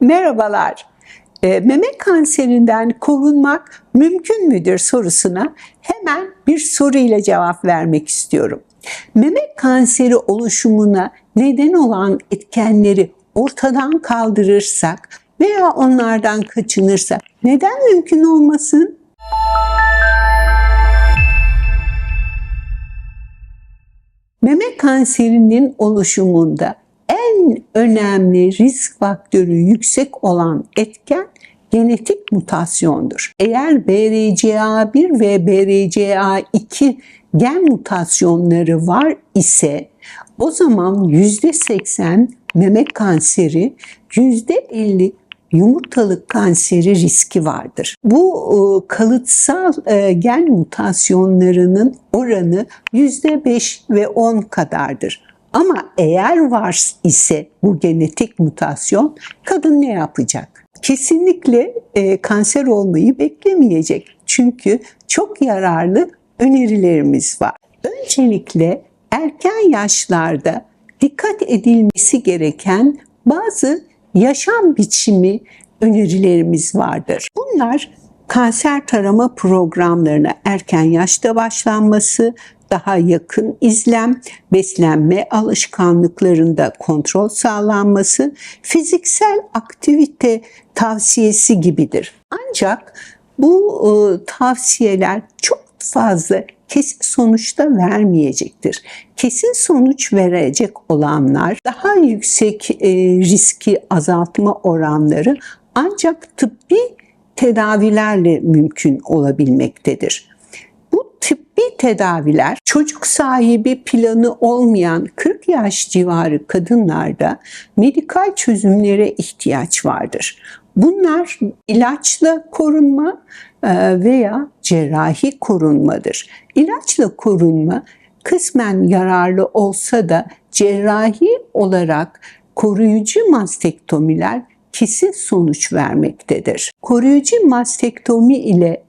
Merhabalar. E, meme kanserinden korunmak mümkün müdür sorusuna hemen bir soru ile cevap vermek istiyorum. Meme kanseri oluşumuna neden olan etkenleri ortadan kaldırırsak veya onlardan kaçınırsak neden mümkün olmasın? Meme kanserinin oluşumunda en önemli risk faktörü yüksek olan etken genetik mutasyondur. Eğer BRCA1 ve BRCA2 gen mutasyonları var ise o zaman %80 meme kanseri, %50 yumurtalık kanseri riski vardır. Bu e, kalıtsal e, gen mutasyonlarının oranı %5 ve 10 kadardır. Ama eğer var ise bu genetik mutasyon kadın ne yapacak? Kesinlikle e, kanser olmayı beklemeyecek. Çünkü çok yararlı önerilerimiz var. Öncelikle erken yaşlarda dikkat edilmesi gereken bazı yaşam biçimi önerilerimiz vardır. Bunlar kanser tarama programlarına erken yaşta başlanması, daha yakın izlem, beslenme alışkanlıklarında kontrol sağlanması, fiziksel aktivite tavsiyesi gibidir. Ancak bu e, tavsiyeler çok fazla kesin sonuçta vermeyecektir. Kesin sonuç verecek olanlar daha yüksek e, riski azaltma oranları ancak tıbbi tedavilerle mümkün olabilmektedir. Tıbbi tedaviler çocuk sahibi planı olmayan 40 yaş civarı kadınlarda medikal çözümlere ihtiyaç vardır. Bunlar ilaçla korunma e, veya cerrahi korunmadır. İlaçla korunma kısmen yararlı olsa da cerrahi olarak koruyucu mastektomiler kesin sonuç vermektedir. Koruyucu mastektomi ile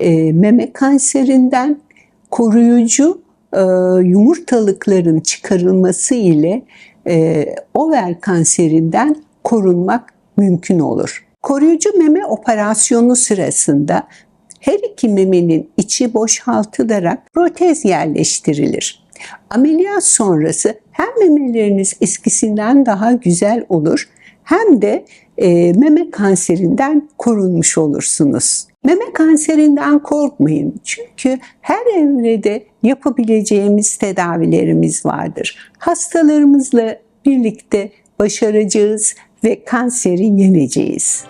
e, meme kanserinden koruyucu e, yumurtalıkların çıkarılması ile e, over kanserinden korunmak mümkün olur. Koruyucu meme operasyonu sırasında her iki memenin içi boşaltılarak protez yerleştirilir. Ameliyat sonrası hem memeleriniz eskisinden daha güzel olur hem de e, meme kanserinden korunmuş olursunuz. Meme kanserinden korkmayın çünkü her evrede yapabileceğimiz tedavilerimiz vardır. Hastalarımızla birlikte başaracağız ve kanseri yeneceğiz.